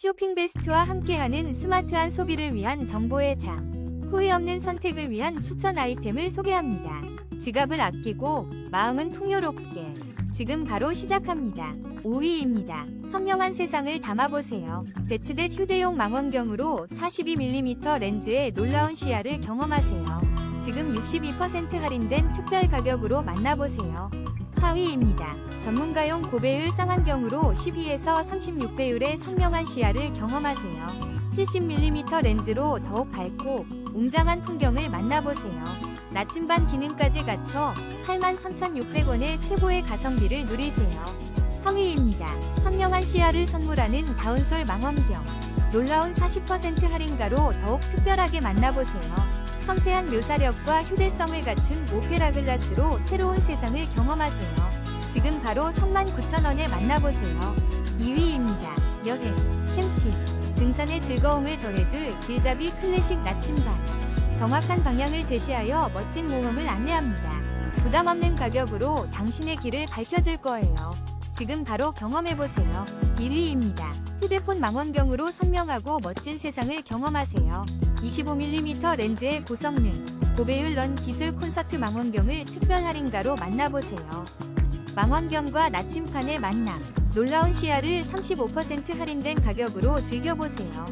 쇼핑 베스트와 함께하는 스마트한 소비를 위한 정보의 장. 후회 없는 선택을 위한 추천 아이템을 소개합니다. 지갑을 아끼고 마음은 풍요롭게. 지금 바로 시작합니다. 5위입니다. 선명한 세상을 담아보세요. 대치대 휴대용 망원경으로 42mm 렌즈의 놀라운 시야를 경험하세요. 지금 62% 할인된 특별 가격으로 만나보세요. 4위입니다. 전문가용 고배율 쌍안경으로 12에서 36배율의 선명한 시야를 경험하세요. 70mm 렌즈로 더욱 밝고 웅장한 풍경을 만나보세요. 나침반 기능까지 갖춰 83,600원의 최고의 가성비를 누리세요. 3위입니다. 선명한 시야를 선물하는 다운솔 망원경. 놀라운 40% 할인가로 더욱 특별하게 만나보세요. 섬세한 묘사력과 휴대성을 갖춘 오페라 글라스로 새로운 세상을 경험하세요. 지금 바로 39,000원에 만나보세요. 2위입니다. 여행, 캠핑, 등산의 즐거움을 더해줄 길잡이 클래식 나침반. 정확한 방향을 제시하여 멋진 모험을 안내합니다. 부담 없는 가격으로 당신의 길을 밝혀줄 거예요. 지금 바로 경험해보세요. 1위입니다. 휴대폰 망원경으로 선명하고 멋진 세상을 경험하세요. 25mm 렌즈의 고성능, 고배율 런 기술 콘서트 망원경을 특별 할인가로 만나보세요. 망원경과 나침판의 만남, 놀라운 시야를 35% 할인된 가격으로 즐겨보세요.